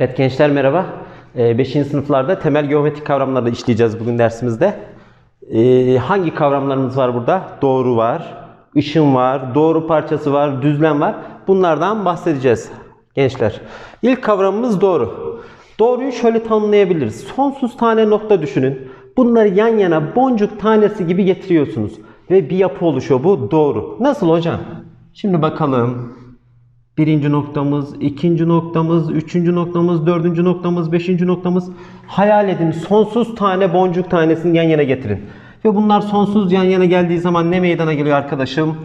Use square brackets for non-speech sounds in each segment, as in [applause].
Evet gençler merhaba. 5. sınıflarda temel geometrik kavramları işleyeceğiz bugün dersimizde. Ee, hangi kavramlarımız var burada? Doğru var, ışın var, doğru parçası var, düzlem var. Bunlardan bahsedeceğiz gençler. İlk kavramımız doğru. Doğruyu şöyle tanımlayabiliriz. Sonsuz tane nokta düşünün. Bunları yan yana boncuk tanesi gibi getiriyorsunuz. Ve bir yapı oluşuyor. Bu doğru. Nasıl hocam? Şimdi bakalım. Birinci noktamız, ikinci noktamız, üçüncü noktamız, dördüncü noktamız, beşinci noktamız. Hayal edin sonsuz tane boncuk tanesini yan yana getirin. Ve bunlar sonsuz yan yana geldiği zaman ne meydana geliyor arkadaşım?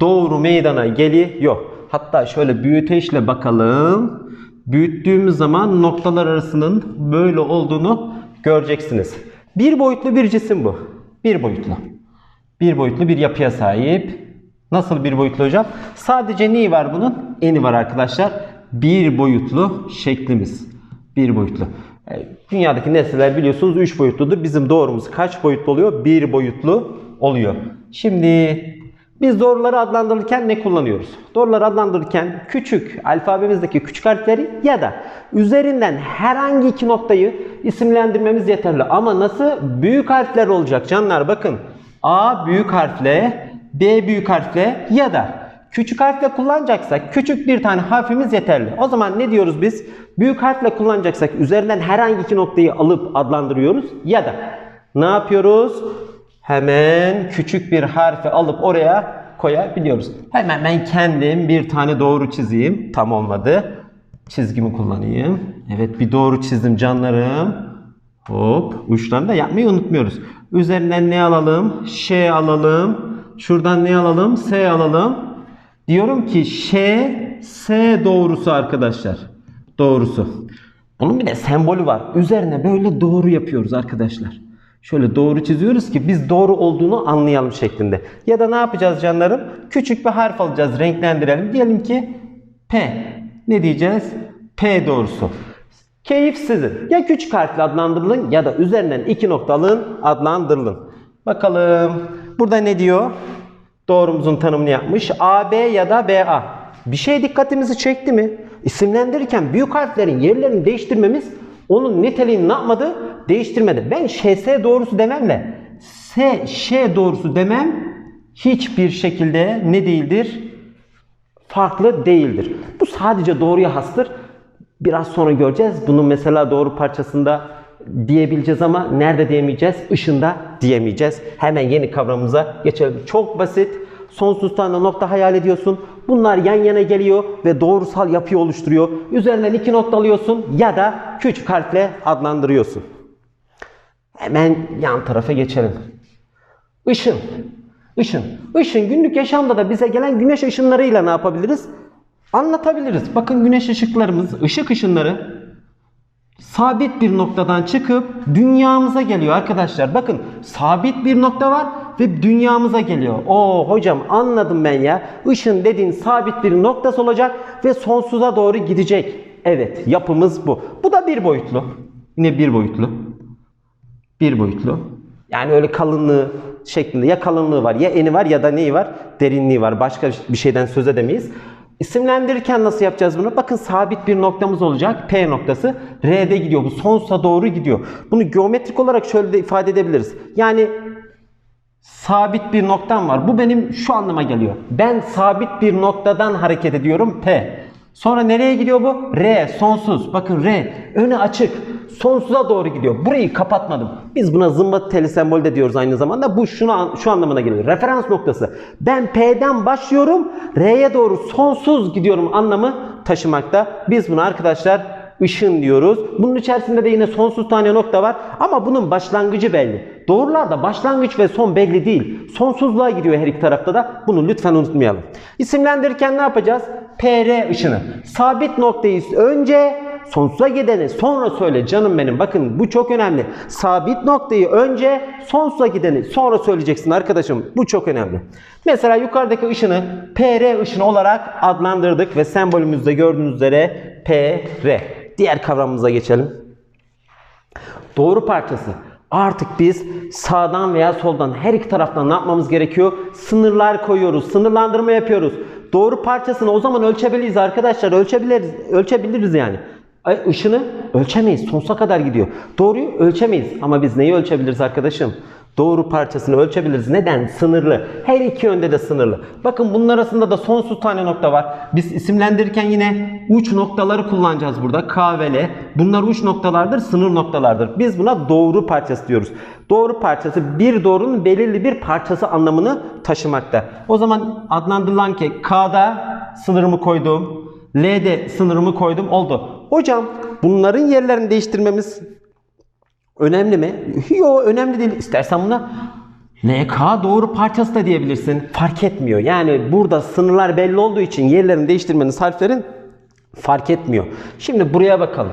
Doğru meydana geliyor. Hatta şöyle büyüteçle bakalım. Büyüttüğümüz zaman noktalar arasının böyle olduğunu göreceksiniz. Bir boyutlu bir cisim bu. Bir boyutlu. Bir boyutlu bir yapıya sahip. Nasıl bir boyutlu hocam? Sadece neyi var bunun? Eni var arkadaşlar. Bir boyutlu şeklimiz. Bir boyutlu. E, Dünyadaki nesneler biliyorsunuz 3 boyutludur. Bizim doğrumuz kaç boyutlu oluyor? Bir boyutlu oluyor. Şimdi biz doğruları adlandırırken ne kullanıyoruz? Doğruları adlandırırken küçük alfabemizdeki küçük harfleri ya da üzerinden herhangi iki noktayı isimlendirmemiz yeterli. Ama nasıl? Büyük harfler olacak canlar bakın. A büyük harfle, B büyük harfle ya da küçük harfle kullanacaksak küçük bir tane harfimiz yeterli. O zaman ne diyoruz biz? Büyük harfle kullanacaksak üzerinden herhangi iki noktayı alıp adlandırıyoruz ya da ne yapıyoruz? Hemen küçük bir harfi alıp oraya koyabiliyoruz. Hemen ben kendim bir tane doğru çizeyim. Tam olmadı. Çizgimi kullanayım. Evet bir doğru çizdim canlarım. Hop uçlarını da yapmayı unutmuyoruz. Üzerinden ne alalım? Ş alalım. Şuradan ne alalım? S alalım. Diyorum ki Ş, S doğrusu arkadaşlar. Doğrusu. Bunun bir de sembolü var. Üzerine böyle doğru yapıyoruz arkadaşlar. Şöyle doğru çiziyoruz ki biz doğru olduğunu anlayalım şeklinde. Ya da ne yapacağız canlarım? Küçük bir harf alacağız, renklendirelim. Diyelim ki P. Ne diyeceğiz? P doğrusu. Keyif sizin. Ya küçük harfle adlandırılın ya da üzerinden iki nokta alın adlandırılın. Bakalım. Burada ne diyor? Doğrumuzun tanımını yapmış. AB ya da BA. Bir şey dikkatimizi çekti mi? İsimlendirirken büyük harflerin yerlerini değiştirmemiz onun niteliğini ne yapmadı? Değiştirmedi. Ben ŞS doğrusu dememle S, Ş doğrusu demem hiçbir şekilde ne değildir? Farklı değildir. Bu sadece doğruya hastır. Biraz sonra göreceğiz. Bunun mesela doğru parçasında diyebileceğiz ama nerede diyemeyeceğiz? Işında diyemeyeceğiz. Hemen yeni kavramımıza geçelim. Çok basit. Sonsuz tane nokta hayal ediyorsun. Bunlar yan yana geliyor ve doğrusal yapıyı oluşturuyor. Üzerinden iki nokta alıyorsun ya da küçük harfle adlandırıyorsun. Hemen yan tarafa geçelim. Işın. Işın. Işın günlük yaşamda da bize gelen güneş ışınlarıyla ne yapabiliriz? Anlatabiliriz. Bakın güneş ışıklarımız, ışık ışınları sabit bir noktadan çıkıp dünyamıza geliyor arkadaşlar. Bakın sabit bir nokta var ve dünyamıza geliyor. Oo hocam anladım ben ya. Işın dediğin sabit bir noktası olacak ve sonsuza doğru gidecek. Evet yapımız bu. Bu da bir boyutlu. Yine bir boyutlu. Bir boyutlu. Yani öyle kalınlığı şeklinde ya kalınlığı var ya eni var ya da neyi var? Derinliği var. Başka bir şeyden söz edemeyiz. İsimlendirirken nasıl yapacağız bunu? Bakın sabit bir noktamız olacak. P noktası. R'de gidiyor. Bu sonsuza doğru gidiyor. Bunu geometrik olarak şöyle de ifade edebiliriz. Yani sabit bir noktam var. Bu benim şu anlama geliyor. Ben sabit bir noktadan hareket ediyorum. P. Sonra nereye gidiyor bu? R. Sonsuz. Bakın R. Önü açık. Sonsuza doğru gidiyor. Burayı kapatmadım. Biz buna zımba teli sembol de diyoruz aynı zamanda. Bu şunu şu anlamına geliyor. Referans noktası. Ben P'den başlıyorum. R'ye doğru sonsuz gidiyorum anlamı taşımakta. Biz buna arkadaşlar ışın diyoruz. Bunun içerisinde de yine sonsuz tane nokta var. Ama bunun başlangıcı belli. Doğrularda başlangıç ve son belli değil. Sonsuzluğa gidiyor her iki tarafta da. Bunu lütfen unutmayalım. İsimlendirirken ne yapacağız? PR ışını. Sabit noktayı önce sonsuza gideni sonra söyle canım benim. Bakın bu çok önemli. Sabit noktayı önce sonsuza gideni sonra söyleyeceksin arkadaşım. Bu çok önemli. Mesela yukarıdaki ışını PR ışını olarak adlandırdık ve sembolümüzde gördüğünüz üzere PR. Diğer kavramımıza geçelim. Doğru parçası. Artık biz sağdan veya soldan her iki taraftan ne yapmamız gerekiyor? Sınırlar koyuyoruz, sınırlandırma yapıyoruz. Doğru parçasını o zaman ölçebiliriz arkadaşlar. Ölçebiliriz, ölçebiliriz yani. Ay, ışını ölçemeyiz. Sonsuza kadar gidiyor. Doğruyu ölçemeyiz. Ama biz neyi ölçebiliriz arkadaşım? Doğru parçasını ölçebiliriz. Neden? Sınırlı. Her iki yönde de sınırlı. Bakın bunun arasında da sonsuz tane nokta var. Biz isimlendirirken yine uç noktaları kullanacağız burada. K ve L. Bunlar uç noktalardır, sınır noktalardır. Biz buna doğru parçası diyoruz. Doğru parçası bir doğrunun belirli bir parçası anlamını taşımakta. O zaman adlandırılan ki K'da sınırımı koydum. L'de sınırımı koydum. Oldu. Hocam bunların yerlerini değiştirmemiz Önemli mi? [laughs] Yok önemli değil. İstersen buna LK doğru parçası da diyebilirsin. Fark etmiyor. Yani burada sınırlar belli olduğu için yerlerini değiştirmeniz harflerin fark etmiyor. Şimdi buraya bakalım.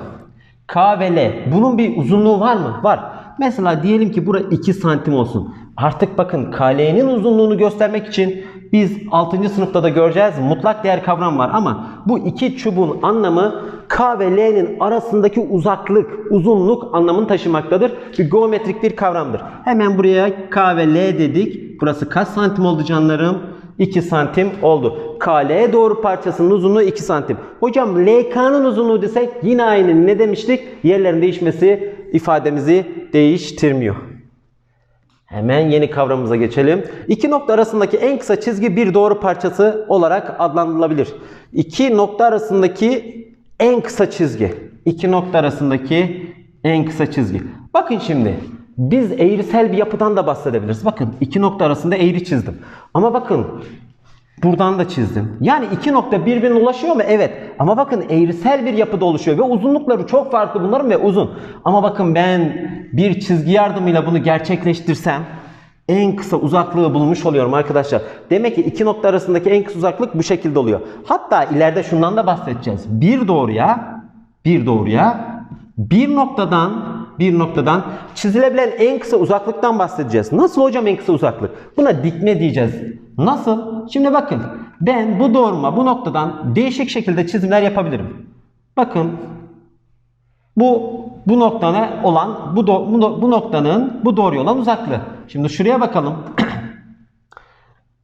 K ve L. Bunun bir uzunluğu var mı? Var. Mesela diyelim ki bura 2 santim olsun. Artık bakın KL'nin uzunluğunu göstermek için biz 6. sınıfta da göreceğiz. Mutlak değer kavram var ama bu iki çubuğun anlamı K ve L'nin arasındaki uzaklık, uzunluk anlamını taşımaktadır. Bir geometrik bir kavramdır. Hemen buraya K ve L dedik. Burası kaç santim oldu canlarım? 2 santim oldu. KL doğru parçasının uzunluğu 2 santim. Hocam LK'nın uzunluğu desek yine aynı. Ne demiştik? Yerlerin değişmesi ifademizi değiştirmiyor. Hemen yeni kavramımıza geçelim. İki nokta arasındaki en kısa çizgi bir doğru parçası olarak adlandırılabilir. İki nokta arasındaki en kısa çizgi. İki nokta arasındaki en kısa çizgi. Bakın şimdi biz eğrisel bir yapıdan da bahsedebiliriz. Bakın iki nokta arasında eğri çizdim. Ama bakın buradan da çizdim. Yani iki nokta birbirine ulaşıyor mu? Evet. Ama bakın eğrisel bir yapıda oluşuyor ve uzunlukları çok farklı bunların ve uzun. Ama bakın ben bir çizgi yardımıyla bunu gerçekleştirsem en kısa uzaklığı bulmuş oluyorum arkadaşlar. Demek ki iki nokta arasındaki en kısa uzaklık bu şekilde oluyor. Hatta ileride şundan da bahsedeceğiz. Bir doğruya, bir doğruya bir noktadan bir noktadan çizilebilen en kısa uzaklıktan bahsedeceğiz. Nasıl hocam en kısa uzaklık? Buna dikme diyeceğiz. Nasıl? Şimdi bakın ben bu doğruma bu noktadan değişik şekilde çizimler yapabilirim. Bakın bu bu noktana olan bu, do, bu, bu noktanın bu doğruya olan uzaklığı. Şimdi şuraya bakalım. [clears throat]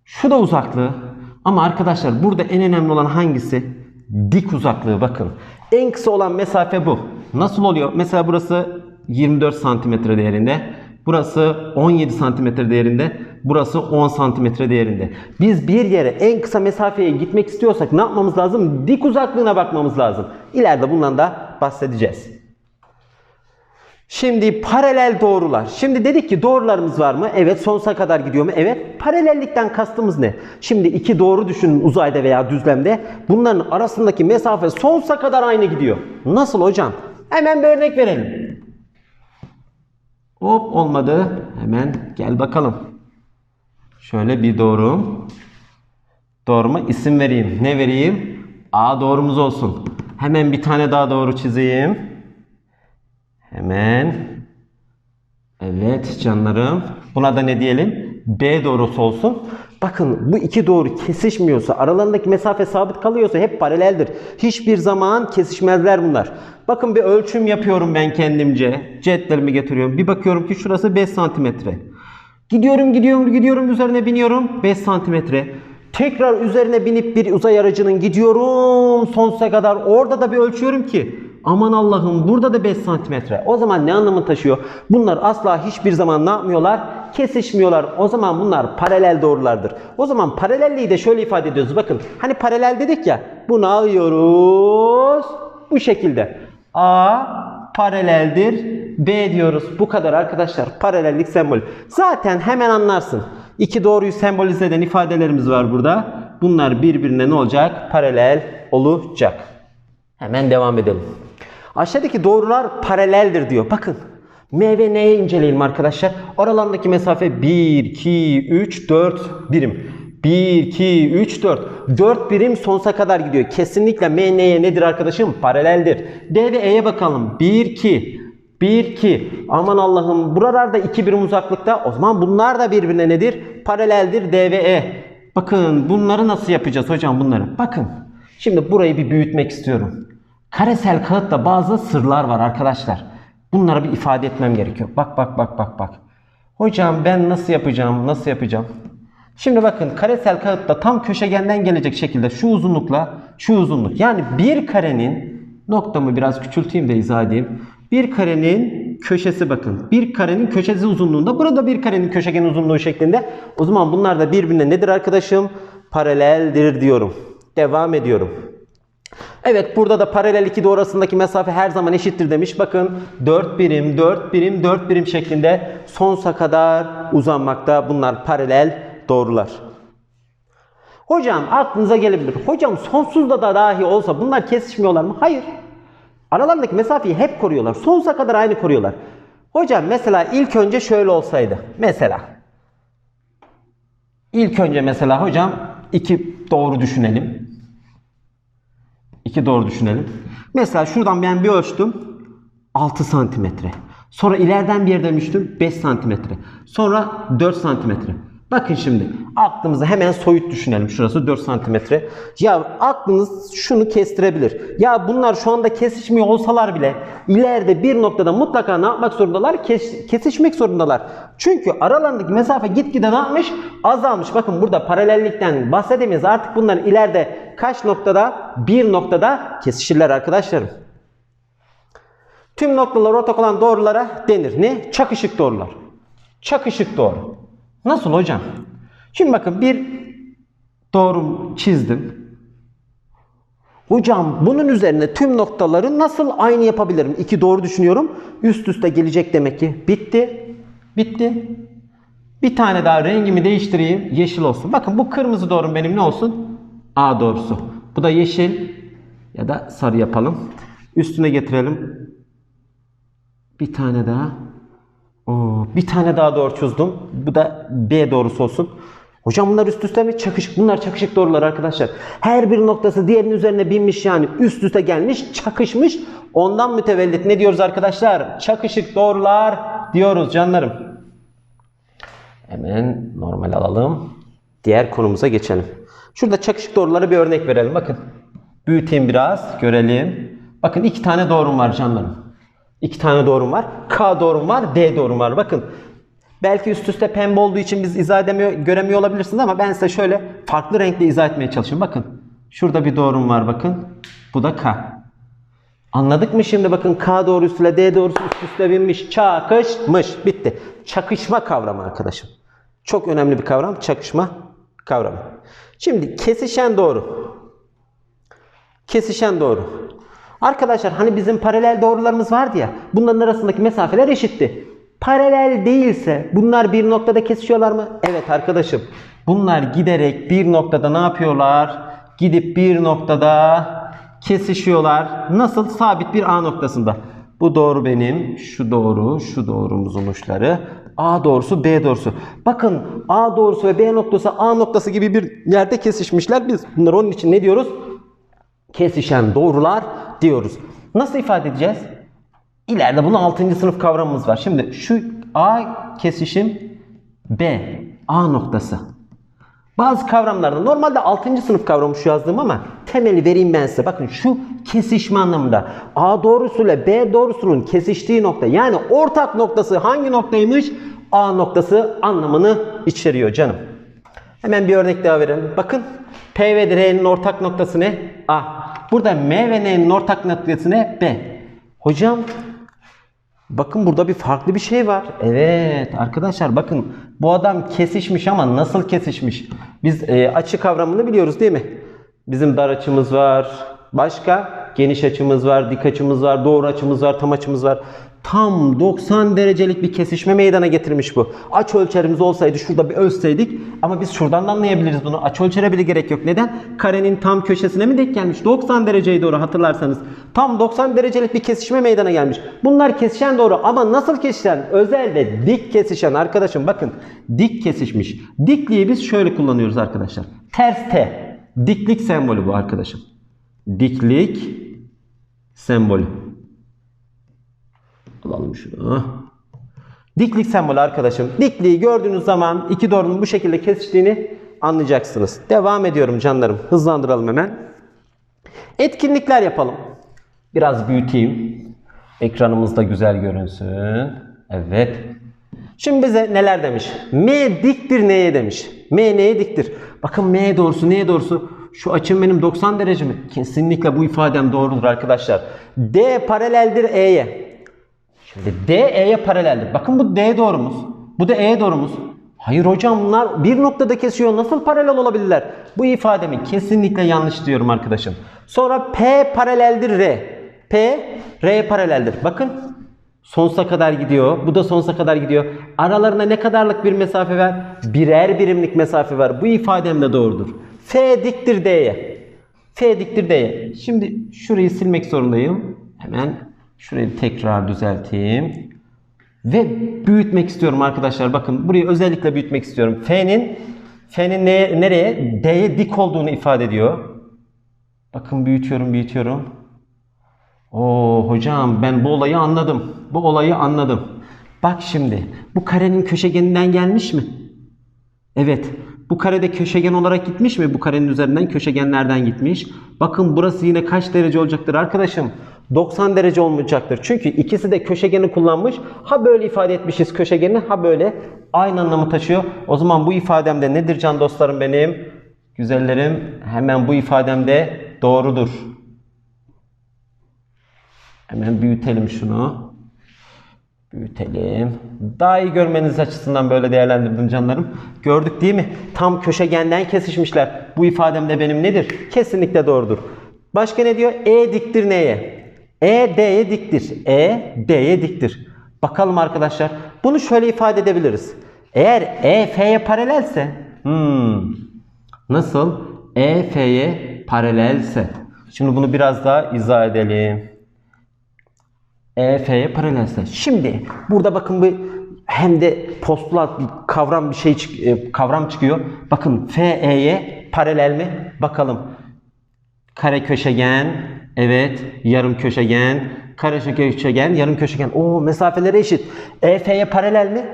Şu da uzaklığı. Ama arkadaşlar burada en önemli olan hangisi? Dik uzaklığı bakın. En kısa olan mesafe bu. Nasıl oluyor? Mesela burası 24 santimetre değerinde. Burası 17 santimetre değerinde. Burası 10 santimetre değerinde. Biz bir yere en kısa mesafeye gitmek istiyorsak ne yapmamız lazım? Dik uzaklığına bakmamız lazım. İleride bundan da bahsedeceğiz. Şimdi paralel doğrular. Şimdi dedik ki doğrularımız var mı? Evet. Sonsuza kadar gidiyor mu? Evet. Paralellikten kastımız ne? Şimdi iki doğru düşünün uzayda veya düzlemde. Bunların arasındaki mesafe sonsuza kadar aynı gidiyor. Nasıl hocam? Hemen bir örnek verelim. Hop olmadı. Hemen gel bakalım. Şöyle bir doğru. Doğruma isim vereyim. Ne vereyim? A doğrumuz olsun. Hemen bir tane daha doğru çizeyim. Hemen. Evet canlarım. Buna da ne diyelim? B doğrusu olsun. Bakın bu iki doğru kesişmiyorsa, aralarındaki mesafe sabit kalıyorsa hep paraleldir. Hiçbir zaman kesişmezler bunlar. Bakın bir ölçüm yapıyorum ben kendimce. Cetvelimi getiriyorum. Bir bakıyorum ki şurası 5 santimetre. Gidiyorum gidiyorum gidiyorum üzerine biniyorum 5 santimetre. Tekrar üzerine binip bir uzay aracının gidiyorum sonsuza kadar orada da bir ölçüyorum ki aman Allah'ım burada da 5 santimetre. O zaman ne anlamı taşıyor? Bunlar asla hiçbir zaman ne yapmıyorlar? Kesişmiyorlar. O zaman bunlar paralel doğrulardır. O zaman paralelliği de şöyle ifade ediyoruz. Bakın hani paralel dedik ya bunu alıyoruz bu şekilde. A paraleldir B diyoruz. Bu kadar arkadaşlar. Paralellik sembol. Zaten hemen anlarsın. İki doğruyu sembolize eden ifadelerimiz var burada. Bunlar birbirine ne olacak? Paralel olacak. Hemen devam edelim. Aşağıdaki doğrular paraleldir diyor. Bakın. M ve N'ye inceleyelim arkadaşlar. Aralarındaki mesafe 1, 2, 3, 4 birim. 1, 2, 3, 4. 4 birim sonsuza kadar gidiyor. Kesinlikle M, N'ye nedir arkadaşım? Paraleldir. D ve E'ye bakalım. 1, 2, 1, 2. Aman Allah'ım buralarda 2 birim uzaklıkta. O zaman bunlar da birbirine nedir? Paraleldir D ve E. Bakın bunları nasıl yapacağız hocam bunları? Bakın. Şimdi burayı bir büyütmek istiyorum. Karesel kağıtta bazı sırlar var arkadaşlar. Bunları bir ifade etmem gerekiyor. Bak bak bak bak bak. Hocam ben nasıl yapacağım? Nasıl yapacağım? Şimdi bakın karesel kağıtta tam köşegenden gelecek şekilde şu uzunlukla şu uzunluk. Yani bir karenin Noktamı biraz küçülteyim de izah edeyim. Bir karenin köşesi bakın. Bir karenin köşesi uzunluğunda. Burada bir karenin köşegen uzunluğu şeklinde. O zaman bunlar da birbirine nedir arkadaşım? Paraleldir diyorum. Devam ediyorum. Evet burada da paralel iki doğru arasındaki mesafe her zaman eşittir demiş. Bakın 4 birim, 4 birim, 4 birim şeklinde sonsuza kadar uzanmakta. Bunlar paralel doğrular. Hocam aklınıza gelebilir. Hocam sonsuzda da dahi olsa bunlar kesişmiyorlar mı? Hayır. Aralarındaki mesafeyi hep koruyorlar. Sonsuza kadar aynı koruyorlar. Hocam mesela ilk önce şöyle olsaydı. Mesela. İlk önce mesela hocam iki doğru düşünelim. İki doğru düşünelim. Mesela şuradan ben bir ölçtüm. 6 santimetre. Sonra ileriden bir yerden ölçtüm 5 santimetre. Sonra 4 santimetre. Bakın şimdi aklımıza hemen soyut düşünelim. Şurası 4 santimetre. Ya aklınız şunu kestirebilir. Ya bunlar şu anda kesişmiyor olsalar bile ileride bir noktada mutlaka ne yapmak zorundalar? Kes- kesişmek zorundalar. Çünkü aralarındaki mesafe gitgide ne yapmış? Azalmış. Bakın burada paralellikten bahsedemeyiz. Artık bunlar ileride kaç noktada? Bir noktada kesişirler arkadaşlarım. Tüm noktalar ortak olan doğrulara denir. Ne? Çakışık doğrular. Çakışık doğru. Nasıl hocam? Şimdi bakın bir doğru çizdim. Hocam bunun üzerine tüm noktaları nasıl aynı yapabilirim? İki doğru düşünüyorum. Üst üste gelecek demek ki. Bitti. Bitti. Bir tane daha rengimi değiştireyim. Yeşil olsun. Bakın bu kırmızı doğrum benim ne olsun? A doğrusu. Bu da yeşil ya da sarı yapalım. Üstüne getirelim. Bir tane daha. Bir tane daha doğru çözdüm. Bu da B doğrusu olsun. Hocam bunlar üst üste mi? Çakışık. Bunlar çakışık doğrular arkadaşlar. Her bir noktası diğerinin üzerine binmiş yani üst üste gelmiş, çakışmış. Ondan mütevellit ne diyoruz arkadaşlar? Çakışık doğrular diyoruz canlarım. Hemen normal alalım. Diğer konumuza geçelim. Şurada çakışık doğrulara bir örnek verelim. Bakın. Büyüteyim biraz. Görelim. Bakın iki tane doğrum var canlarım. İki tane doğrum var. K doğrum var. D doğrum var. Bakın. Belki üst üste pembe olduğu için biz izah edemiyor, göremiyor olabilirsiniz ama ben size şöyle farklı renkle izah etmeye çalışıyorum. Bakın. Şurada bir doğrum var bakın. Bu da K. Anladık mı şimdi bakın K doğrusuyla D doğrusu üst üste binmiş, çakışmış. Bitti. Çakışma kavramı arkadaşım. Çok önemli bir kavram. Çakışma kavramı. Şimdi kesişen doğru. Kesişen doğru. Arkadaşlar hani bizim paralel doğrularımız vardı ya. Bunların arasındaki mesafeler eşitti. Paralel değilse bunlar bir noktada kesişiyorlar mı? Evet arkadaşım. Bunlar giderek bir noktada ne yapıyorlar? Gidip bir noktada kesişiyorlar. Nasıl? Sabit bir A noktasında. Bu doğru benim. Şu doğru. Şu doğrumuzun uçları. A doğrusu B doğrusu. Bakın A doğrusu ve B noktası A noktası gibi bir yerde kesişmişler. Biz bunları onun için ne diyoruz? Kesişen doğrular diyoruz. Nasıl ifade edeceğiz? İleride bunun 6. sınıf kavramımız var. Şimdi şu A kesişim B A noktası. Bazı kavramlarda normalde 6. sınıf kavramı şu yazdığım ama temeli vereyim ben size. Bakın şu kesişme anlamında A doğrusuyla B doğrusunun kesiştiği nokta yani ortak noktası hangi noktaymış? A noktası anlamını içeriyor canım. Hemen bir örnek daha verelim. Bakın P ve R'nin ortak noktası ne? A. Burada M ve N'nin ortak noktası ne? B. Hocam Bakın burada bir farklı bir şey var. Evet arkadaşlar bakın bu adam kesişmiş ama nasıl kesişmiş? Biz e, açı kavramını biliyoruz değil mi? Bizim dar açımız var. Başka? Geniş açımız var, dik açımız var, doğru açımız var, tam açımız var. Tam 90 derecelik bir kesişme meydana getirmiş bu. Aç ölçerimiz olsaydı şurada bir ölçseydik ama biz şuradan da anlayabiliriz bunu. Aç ölçere bile gerek yok. Neden? Karenin tam köşesine mi denk gelmiş? 90 dereceye doğru hatırlarsanız. Tam 90 derecelik bir kesişme meydana gelmiş. Bunlar kesişen doğru ama nasıl kesişen? Özelde dik kesişen arkadaşım bakın dik kesişmiş. Dikliği biz şöyle kullanıyoruz arkadaşlar. Ters T. Diklik sembolü bu arkadaşım. Diklik sembolü. Alalım şunu. Diklik sembolü arkadaşım. Dikliği gördüğünüz zaman iki doğrunun bu şekilde kesiştiğini anlayacaksınız. Devam ediyorum canlarım. Hızlandıralım hemen. Etkinlikler yapalım. Biraz büyüteyim. Ekranımız da güzel görünsün. Evet. Şimdi bize neler demiş? M diktir neye demiş? M neye diktir? Bakın M doğrusu neye doğrusu? Şu açım benim 90 derece mi? Kesinlikle bu ifadem doğrudur arkadaşlar. D paraleldir E'ye. Şimdi D E'ye paraleldir. Bakın bu D doğrumuz. Bu da E doğrumuz. Hayır hocam bunlar bir noktada kesiyor. Nasıl paralel olabilirler? Bu ifademi kesinlikle yanlış diyorum arkadaşım. Sonra P paraleldir R. P R'ye paraleldir. Bakın sonsuza kadar gidiyor. Bu da sonsuza kadar gidiyor. Aralarında ne kadarlık bir mesafe var? Birer birimlik mesafe var. Bu ifadem de doğrudur. F diktir D'ye. F diktir D'ye. Şimdi şurayı silmek zorundayım. Hemen şurayı tekrar düzelteyim. Ve büyütmek istiyorum arkadaşlar. Bakın burayı özellikle büyütmek istiyorum. F'nin F'nin neye, nereye? D'ye dik olduğunu ifade ediyor. Bakın büyütüyorum, büyütüyorum. Oo hocam ben bu olayı anladım. Bu olayı anladım. Bak şimdi bu karenin köşegeninden gelmiş mi? Evet. Bu karede köşegen olarak gitmiş mi? Bu karenin üzerinden köşegenlerden gitmiş. Bakın burası yine kaç derece olacaktır arkadaşım? 90 derece olmayacaktır. Çünkü ikisi de köşegeni kullanmış. Ha böyle ifade etmişiz köşegeni ha böyle. Aynı anlamı taşıyor. O zaman bu ifademde nedir can dostlarım benim? Güzellerim hemen bu ifademde doğrudur. Hemen büyütelim şunu. Büyütelim. Daha iyi görmeniz açısından böyle değerlendirdim canlarım. Gördük değil mi? Tam köşegenden kesişmişler. Bu ifademde benim nedir? Kesinlikle doğrudur. Başka ne diyor? E diktir neye? E D'ye diktir. E D'ye diktir. Bakalım arkadaşlar. Bunu şöyle ifade edebiliriz. Eğer E F'ye paralelse hmm, nasıl? E F'ye paralelse. Şimdi bunu biraz daha izah edelim. EF'ye paralelse. Şimdi burada bakın bu hem de postulat bir kavram bir şey e, kavram çıkıyor. Bakın FE'ye paralel mi? Bakalım. Kare köşegen, evet, yarım köşegen, kare köşegen, yarım köşegen. Oo mesafeleri eşit. EF'ye paralel mi?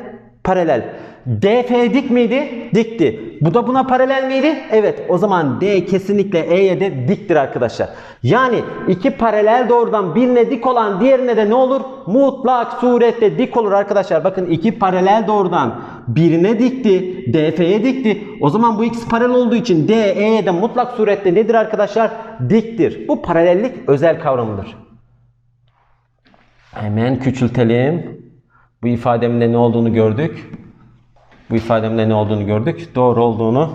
Paralel. DF dik miydi? Dikti. Bu da buna paralel miydi? Evet. O zaman D kesinlikle E'ye de diktir arkadaşlar. Yani iki paralel doğrudan birine dik olan diğerine de ne olur? Mutlak surette dik olur arkadaşlar. Bakın iki paralel doğrudan birine dikti. DF'ye dikti. O zaman bu ikisi paralel olduğu için D, E'ye de mutlak surette nedir arkadaşlar? Diktir. Bu paralellik özel kavramıdır. Hemen küçültelim. Bu ifademin ne olduğunu gördük. Bu ifademin ne olduğunu gördük. Doğru olduğunu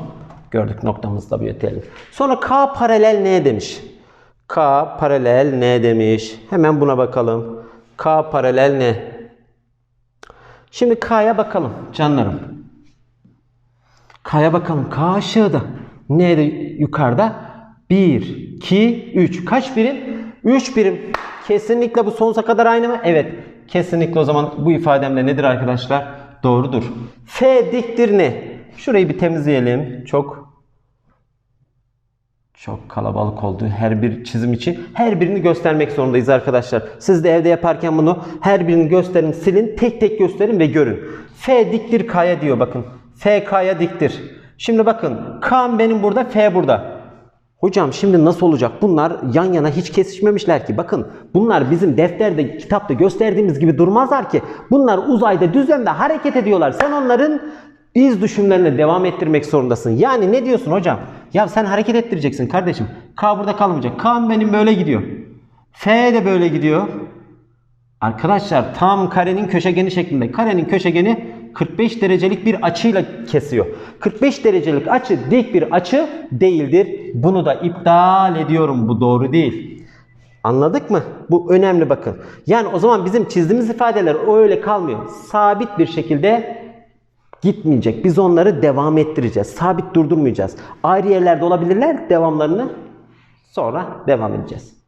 gördük. Noktamızı da büyütelim. Sonra K paralel ne demiş? K paralel ne demiş? Hemen buna bakalım. K paralel ne? Şimdi K'ya bakalım canlarım. K'ya bakalım. K aşağıda. N de yukarıda. 1, 2, 3. Kaç birim? 3 birim. Kesinlikle bu sonsuza kadar aynı mı? Evet. Kesinlikle o zaman bu ifademde nedir arkadaşlar? Doğrudur. F diktir ne? Şurayı bir temizleyelim. Çok çok kalabalık oldu her bir çizim için. Her birini göstermek zorundayız arkadaşlar. Siz de evde yaparken bunu her birini gösterin, silin, tek tek gösterin ve görün. F diktir K'ya diyor bakın. F K'ya diktir. Şimdi bakın K benim burada, F burada. Hocam şimdi nasıl olacak? Bunlar yan yana hiç kesişmemişler ki. Bakın bunlar bizim defterde, kitapta gösterdiğimiz gibi durmazlar ki. Bunlar uzayda, düzlemde hareket ediyorlar. Sen onların iz düşümlerine devam ettirmek zorundasın. Yani ne diyorsun hocam? Ya sen hareket ettireceksin kardeşim. K burada kalmayacak. K benim böyle gidiyor. F de böyle gidiyor. Arkadaşlar tam karenin köşegeni şeklinde. Karenin köşegeni 45 derecelik bir açıyla kesiyor. 45 derecelik açı dik bir açı değildir. Bunu da iptal ediyorum. Bu doğru değil. Anladık mı? Bu önemli bakın. Yani o zaman bizim çizdiğimiz ifadeler öyle kalmıyor. Sabit bir şekilde gitmeyecek. Biz onları devam ettireceğiz. Sabit durdurmayacağız. Ayrı yerlerde olabilirler. Devamlarını sonra devam edeceğiz.